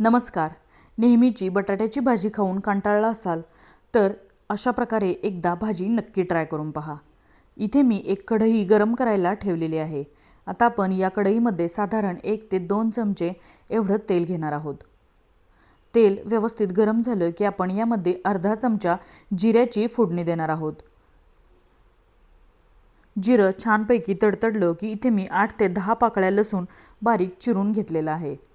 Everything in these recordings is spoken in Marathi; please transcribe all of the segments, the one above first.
नमस्कार. नेहमीची बटाट्याची भाजी खाऊन कंटाळला असाल तर अशा प्रकारे एकदा भाजी नक्की ट्राय करून पहा. इथे मी एक कढई गरम करायला ठेवलेली आहे. आता आपण या कढईमध्ये साधारण एक ते दोन चमचे एवढं तेल घेणार आहोत. तेल व्यवस्थित गरम झालं की आपण यामध्ये अर्धा चमचा जिऱ्याची फोडणी देणार आहोत. जिरं छानपैकी तडतडलं की इथे मी आठ ते दहा पाकळ्या लसूण बारीक चिरून घेतलेलं आहे.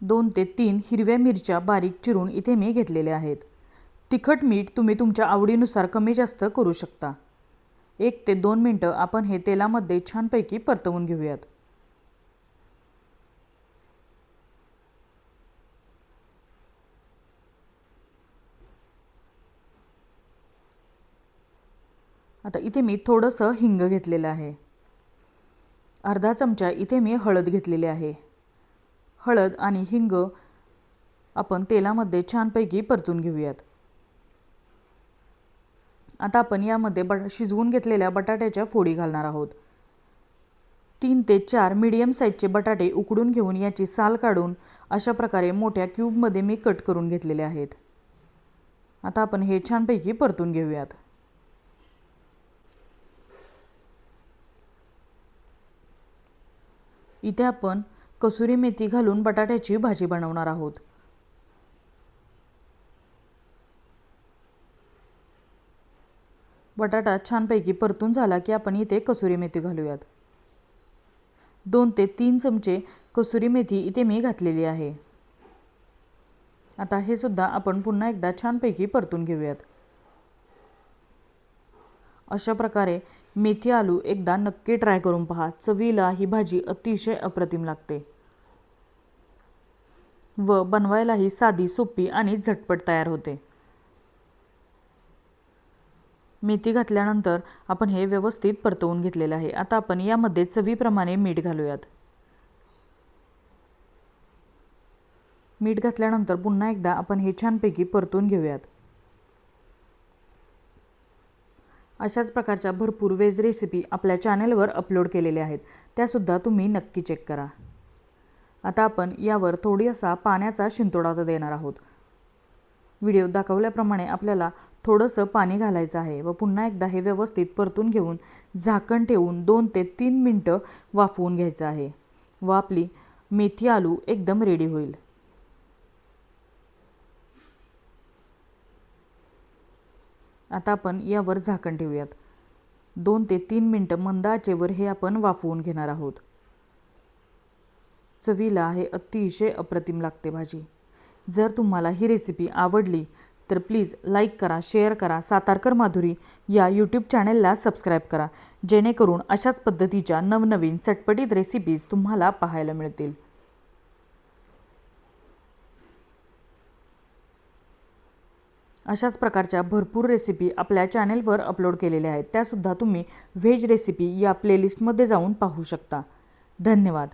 दोन ते तीन हिरव्या मिरच्या बारीक चिरून इथे मी घेतलेल्या आहेत. तिखट मीठ तुम्ही तुमच्या आवडीनुसार कमी जास्त करू शकता. एक ते दोन मिनटं आपण हे तेलामध्ये छानपैकी परतवून घेऊयात. आता इथे मी थोडंसं हिंग घेतलेलं आहे. अर्धा चमचा इथे मी हळद घेतलेली आहे. हळद आणि हिंग आपण तेलामध्ये छानपैकी परतून घेऊयात. आता आपण यामध्ये बट शिजवून घेतलेल्या बटाट्याच्या फोडी घालणार आहोत. तीन ते चार मीडियम साईजचे बटाटे उकडून घेऊन याची साल काढून अशा प्रकारे मोठ्या क्यूबमध्ये मी कट करून घेतलेले आहेत. आता आपण हे छानपैकी परतून घेऊयात. इथे आपण कसुरी मेथी घालून बटाट्याची भाजी बनवणार आहोत. बटाटा छानपैकी परतून झाला की आपण इथे कसुरी मेथी घालूयात. दोन ते तीन चमचे कसुरी मेथी इथे मी घातलेली आहे. आता हे सुद्धा आपण पुन्हा एकदा छानपैकी परतून घेऊयात. अशा प्रकारे मेथी आलू एकदा नक्की ट्राय करून पहा. चवीला ही भाजी अतिशय अप्रतिम लागते. व बनवायलाही साधी सोपी आणि झटपट तयार होते. मेथी घातल्यानंतर आपण हे व्यवस्थित परतवून घेतलेलं आहे. आता आपण यामध्ये चवीप्रमाणे मीठ घालूयात. मीठ घातल्यानंतर पुन्हा एकदा आपण हे छानपैकी परतून घेऊयात. अशाच प्रकारच्या भरपूर वेज रेसिपी आपल्या चॅनेलवर अपलोड केलेल्या आहेत. त्यासुद्धा तुम्ही नक्की चेक करा. आता आपण यावर थोडी असा पाण्याचा शिंतोडा देणार आहोत. व्हिडिओ दाखवल्याप्रमाणे आपल्याला थोडंसं पाणी घालायचं आहे व पुन्हा एकदा हे व्यवस्थित परतून घेऊन झाकण ठेवून दोन ते तीन मिनटं वाफवून घ्यायचं आहे व आपली मेथी आलू एकदम रेडी होईल. आता आपण यावर झाकण ठेवूयात. दोन ते तीन मिनटं मंद आचेवर हे आपण वाफवून घेणार आहोत. चवीला हे अतिशय अप्रतिम लागते भाजी. जर तुम्हाला ही रेसिपी आवडली तर प्लीज लाईक करा शेअर करा. सातारकर माधुरी या यूट्यूब चॅनेलला सबस्क्राईब करा. जेणेकरून अशाच पद्धतीच्या नवनवीन चटपटीत रेसिपीज तुम्हाला पाहायला मिळतील. अशाच प्रकारच्या भरपूर रेसिपी आपल्या चॅनेलवर अपलोड केलेल्या आहेत. त्यासुद्धा तुम्ही व्हेज रेसिपी या प्लेलिस्टमध्ये जाऊन पाहू शकता. धन्यवाद.